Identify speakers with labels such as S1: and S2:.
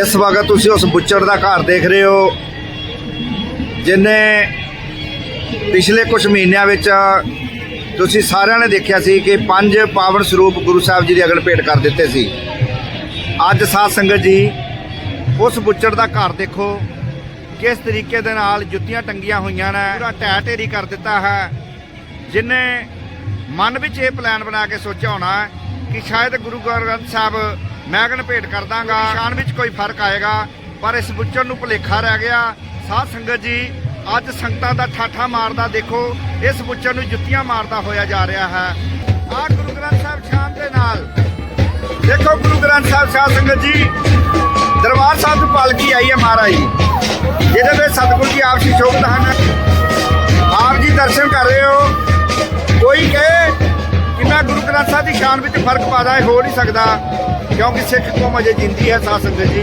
S1: ਇਸ ਵਕਤ ਤੁਸੀਂ ਉਸ ਬੁੱਚੜ ਦਾ ਘਰ ਦੇਖ ਰਹੇ ਹੋ, ਜਿਨੇ ਪਿਛਲੇ ਕੁਝ ਮਹੀਨਿਆਂ ਵਿੱਚ ਤੁਸੀਂ ਸਾਰਿਆਂ ਨੇ ਦੇਖਿਆ ਸੀ ਕਿ ਪੰਜ ਪਾਵਨ ਸਰੂਪ ਗੁਰੂ ਸਾਹਿਬ ਜੀ ਦੀ ਅਗਲ ਭੇਟ ਕਰ ਦਿੱਤੇ ਸੀ। ਅੱਜ ਸਾਧ ਸੰਗਤ ਜੀ, ਉਸ ਬੁੱਚੜ ਦਾ ਘਰ ਦੇਖੋ, ਕਿਸ ਤਰੀਕੇ ਦੇ ਨਾਲ ਜੁੱਤੀਆਂ ਟੰਗੀਆਂ ਹੋਈਆਂ ਨੇ, ਪੂਰਾ ਢਹਿ ਢੇਰੀ ਕਰ ਦਿੱਤਾ ਹੈ। ਜਿਨੇ ਮਨ ਵਿੱਚ ਇਹ ਪਲਾਨ ਬਣਾ ਕੇ ਸੋਚਿਆ ਹੋਣਾ ਕਿ ਸ਼ਾਇਦ ਗੁਰੂ ਗ੍ਰੰਥ ਸਾਹਿਬ ਮੈਂ ਕਹਿੰਦਾ ਭੇਟ ਕਰ ਦਾਂਗਾ ਸ਼ਾਨ ਵਿੱਚ ਕੋਈ ਫ਼ਰਕ ਆਏਗਾ, ਪਰ ਇਸ ਬੁੱਚੜ ਨੂੰ ਭੁਲੇਖਾ ਰਹਿ ਗਿਆ। ਸਾਧ ਸੰਗਤ ਜੀ, ਅੱਜ ਸੰਗਤਾਂ ਦਾ ਠਾਠਾ ਮਾਰਦਾ ਦੇਖੋ, ਇਸ ਬੁੱਚੜ ਨੂੰ ਜੁੱਤੀਆਂ ਮਾਰਦਾ ਹੋਇਆ ਜਾ ਰਿਹਾ ਹੈ। ਆਹ ਗੁਰੂ ਗ੍ਰੰਥ ਸਾਹਿਬ ਸ਼ਾਨ ਦੇ ਨਾਲ। ਦੇਖੋ ਗੁਰੂ ਗ੍ਰੰਥ ਸਾਹਿਬ, ਸਾਧ ਸੰਗਤ ਜੀ, ਦਰਬਾਰ ਸਾਹਿਬ ਤੋਂ ਪਾਲਕੀ ਆਈ ਹੈ ਮਹਾਰਾਜ। ਜਿਹਦੇ ਵਿੱਚ ਸਤਿਗੁਰੂ ਜੀ ਆਪ ਸ਼ਿਸ਼ੋਭਤ ਹਨ ਆਪ ਜੀ ਦਰਸ਼ਨ ਕਰ ਰਹੇ ਹੋ। ਕੋਈ ਕਹੇ ਕਿ ਮੈਂ ਗੁਰੂ ਗ੍ਰੰਥ ਸਾਹਿਬ ਦੀ ਸ਼ਾਨ ਵਿੱਚ ਫ਼ਰਕ ਪਾਦਾ ਹੋ ਨਹੀਂ ਸਕਦਾ। ਕਿਉਂਕਿ ਸਿੱਖ ਕੌਮ ਅਜੇ ਜਿੰਦੀ ਹੈ ਸਾਧ ਸੰਗਤ ਜੀ।